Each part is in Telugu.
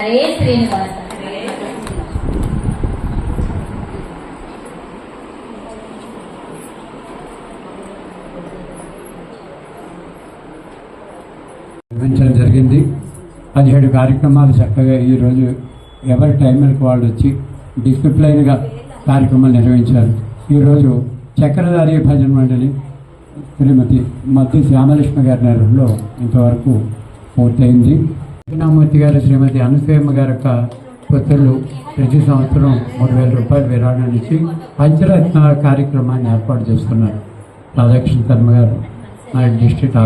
హరే శ్రీనివాస? జరిగింది. పదిహేడు కార్యక్రమాలు చక్కగా ఈరోజు ఎవరి టైంలకు వాళ్ళు వచ్చి డిసిప్లైన్గా కార్యక్రమాలు నిర్వహించారు. ఈరోజు చక్రధారి భజన మండలి శ్రీమతి మధ్య శ్యామలక్ష్మి గారి నెలలో ఇంతవరకు పూర్తయింది. దక్షిణామూర్తి గారు శ్రీమతి అనసూయమ్మ గారి యొక్క పుత్రులు ప్రతి సంవత్సరం మూడు వేల రూపాయలు విరాళం ఇచ్చి పంచరత్నాల కార్యక్రమాన్ని ఏర్పాటు చేస్తున్నారు. రాధాకృష్ణ శర్మ గారు మా డిస్ట్రిక్ట్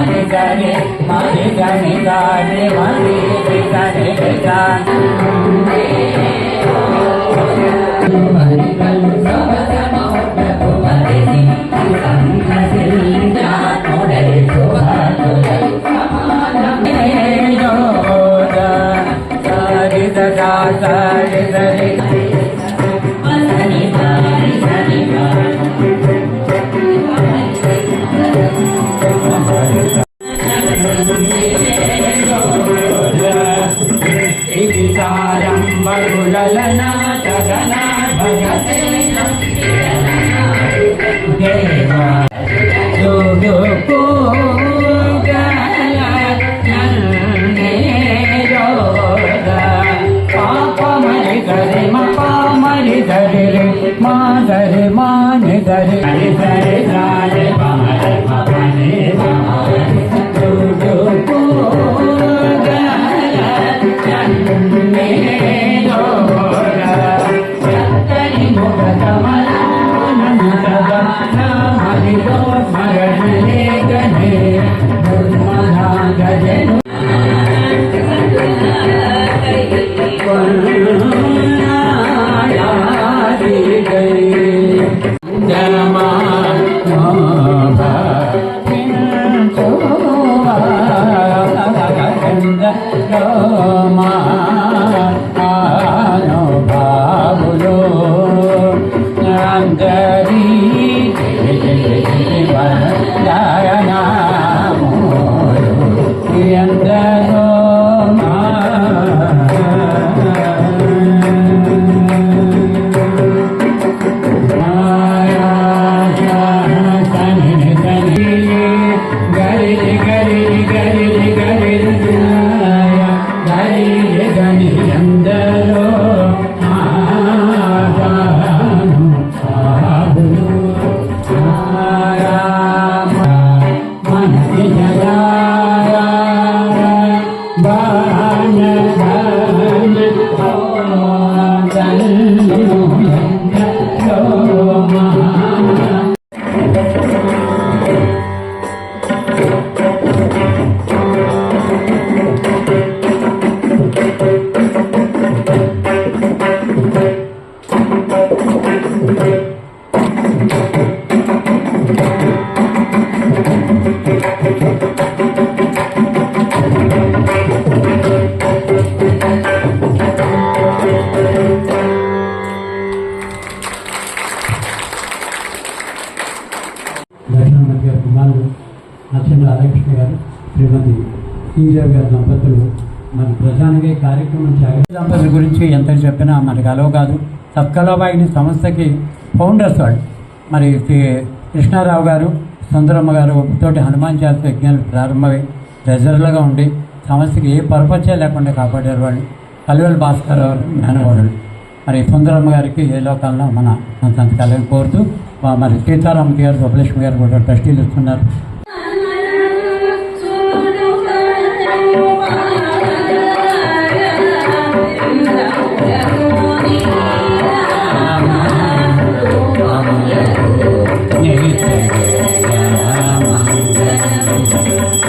మని గని మని గని గాని మని గని గని గని సమ సమ ఉండకు మరిని సంఘ సిల్లా నోడై శుభానుడై సమానమే యోగ సరిత దాత పాపమరి मरणलेखने दुर्मधा गजनो Bye. నచ్చంద్ర రాధాకృష్ణ గారు శ్రీమతి శ్రీదేవి గారి దంపతులు. మరి ప్రధానంగా ఈ కార్యక్రమం చేయాలి. దంపతుల గురించి ఎంత చెప్పినా మనకు అలవ కాదు. సత్కలాబాయిని సంస్థకి ఫౌండర్స్ వాళ్ళు మరి కృష్ణారావు గారు సుందరమ్మ గారు తోటి హనుమాన్ చాలిత యజ్ఞాలు ప్రారంభమై ట్రెజరర్లుగా ఉండి సంస్థకి ఏ పర్పచే లేకుండా కాపాడారు వాళ్ళు. కలువెల భాస్కర్ గారు మరి సుందరమ్మ గారికి ఏ లోకాల్లో మన మన సంతకాలను కోరుతూ మరి సీతారామకి గారు సుబ్బలక్ష్మి గారు కూడా ట్రస్టీలు ఇస్తున్నారు.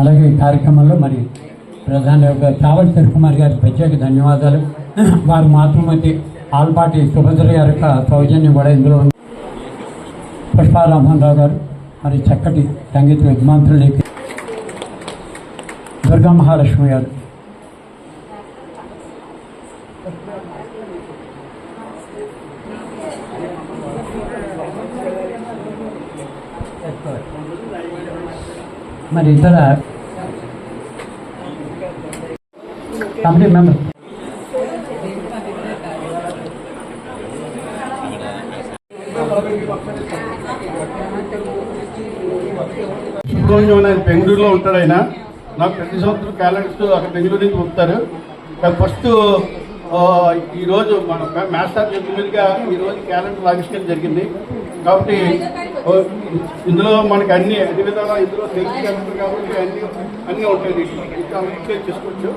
అలాగే ఈ కార్యక్రమంలో మరి ప్రధాన యొక్క చావల్ కుమార్ గారికి ప్రత్యేక ధన్యవాదాలు. వారి మాతృమతి ఆల్పాటి సుభద్ర గారి యొక్క సౌజన్యం కూడా ఇందులో ఉంది. పుష్పారామోహన్ రావు గారు మరి చక్కటి సంగీత విద్వాంతులు దుర్గా మహాలక్ష్మి గారు. మరి ఇతర కమిటీ మెంబర్. సుబ్రహ్మణ్యం ఆయన బెంగళూరులో ఉంటాడు ఆయన. నాకు ప్రతి సంవత్సరం క్యాలెండర్స్ అక్కడ బెంగళూరు నుంచి పంపుతారు ఫస్ట్ ఈరోజు మన మాస్టర్ చెప్పినట్టుగా ఈ రోజు క్యాలెండర్ లాగించడం జరిగింది. కాబట్టి ఇందులో మనకి అన్ని అన్ని విధాలా ఇందులో తెలుగు కాబట్టి అన్ని అన్నీ ఉంటాయి ఇంకా అప్డేట్ చేసుకోవచ్చు